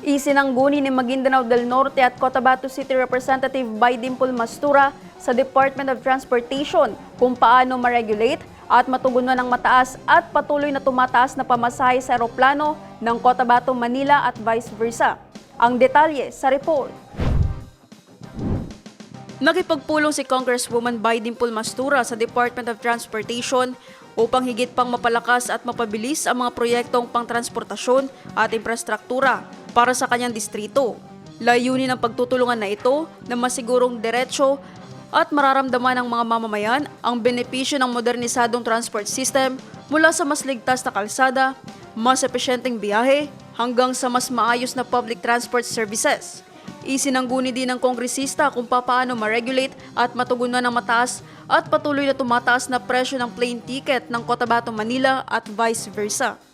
Isinangguni ni Maguindanao del Norte at Cotabato City Representative Baydimple Mastura sa Department of Transportation kung paano ma-regulate at matugunan ng mataas at patuloy na tumataas na pamasahe sa eroplano ng Cotabato, Manila at vice versa. Ang detalye sa report. Nakipagpulong si Congresswoman Baydimple Mastura sa Department of Transportation upang higit pang mapalakas at mapabilis ang mga proyektong pangtransportasyon at infrastruktura para sa kanyang distrito. Layunin ng pagtutulungan na ito na masigurong diretsyo at mararamdaman ng mga mamamayan ang benepisyo ng modernisadong transport system mula sa mas ligtas na kalsada, mas epesyenteng biyahe, hanggang sa mas maayos na public transport services. Isinangguni din ng kongresista kung papaano ma-regulate at matugunan ng mataas at patuloy na tumataas na presyo ng plane ticket ng Cotabato, Manila at vice versa.